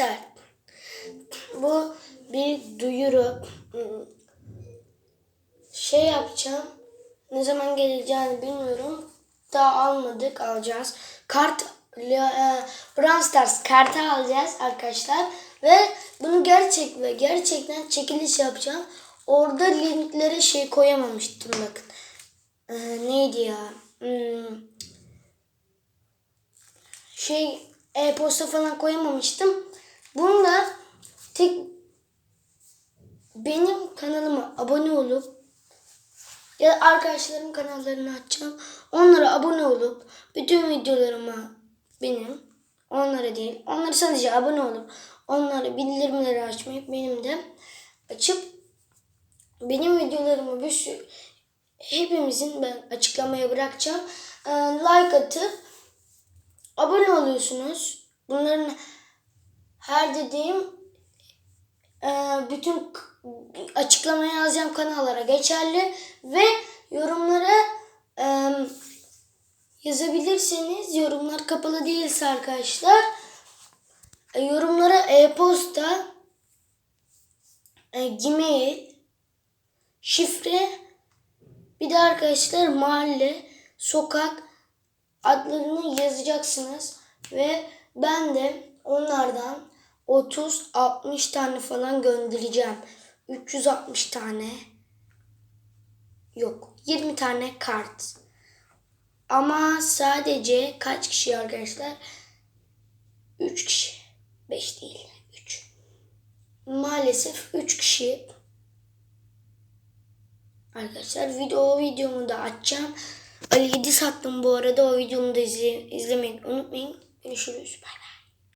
Arkadaşlar, Bu bir duyuru. Şey yapacağım. Ne zaman geleceğini bilmiyorum. Daha almadık alacağız. Kart e, Brawl kartı alacağız arkadaşlar. Ve bunu gerçek ve gerçekten çekiliş yapacağım. Orada linklere şey koyamamıştım bakın. Ee, neydi ya? Hmm. Şey e-posta falan koyamamıştım. Bunda tek benim kanalıma abone olup ya da arkadaşlarım kanallarını açacağım. Onlara abone olup bütün videolarıma benim onlara değil onları sadece abone olup onlara bildirimleri açmayıp benim de açıp benim videolarımı bir sürü hepimizin ben açıklamaya bırakacağım. Ee, like atıp abone oluyorsunuz. Bunların her dediğim e, bütün açıklamaya yazacağım kanallara geçerli ve yorumlara e, yazabilirseniz yorumlar kapalı değilse arkadaşlar e, yorumlara e-posta e, gmail şifre bir de arkadaşlar mahalle sokak adlarını yazacaksınız ve ben de 30-60 tane falan göndereceğim. 360 tane yok 20 tane kart. Ama sadece kaç kişi arkadaşlar? 3 kişi. 5 değil. 3. Maalesef 3 kişi. Arkadaşlar video videomu da açacağım. Ali 7 sattım bu arada. O videomu da izle, izlemeyi unutmayın. Görüşürüz. Bay bay.